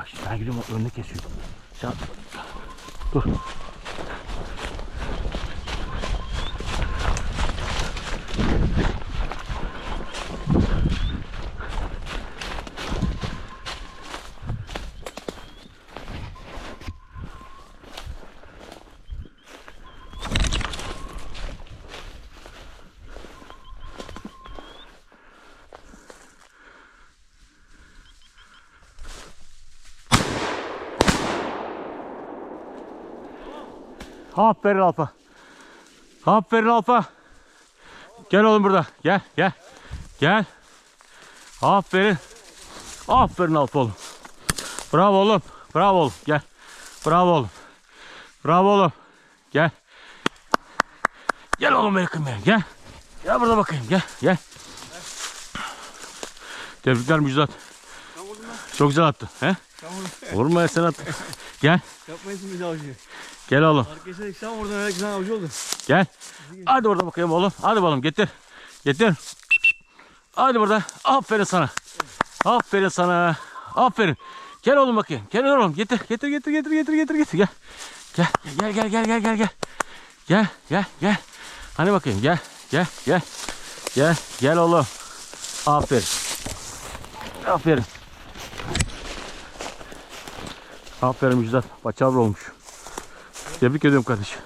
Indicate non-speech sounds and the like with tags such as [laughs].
Bak şimdi ben gidiyorum önüne kesiyorum. Sen dur. Aferin Alfa. Aferin Alfa. Gel oğlum burada. Gel gel. Gel. Aferin. Aferin Alfa oğlum. Bravo oğlum. Bravo oğlum. Gel. Bravo oğlum. Bravo oğlum. Gel. Gel oğlum yakın benim. Gel. Gel burada bakayım. Gel. Gel. Tebrikler Müjdat. Çok güzel attı. He? Vurma ya sen attın. [laughs] Gel. Yapmayın şimdi avcı. Gel oğlum. Arkadaşlar sen oradan öyle güzel avcı oldun. Gel. Hadi burada bakayım oğlum. Hadi bakalım getir. Getir. Hadi burada. Aferin sana. Aferin sana. Aferin. Gel oğlum bakayım. Gel oğlum. Getir. Getir getir getir getir getir getir. Gel. Gel gel gel gel gel gel gel. Gel gel gel. Hani bakayım gel. Gel gel. Gel gel oğlum. Aferin. Aferin. Aferin Müjdat. Paçavra olmuş. Tebrik ediyorum kardeşim.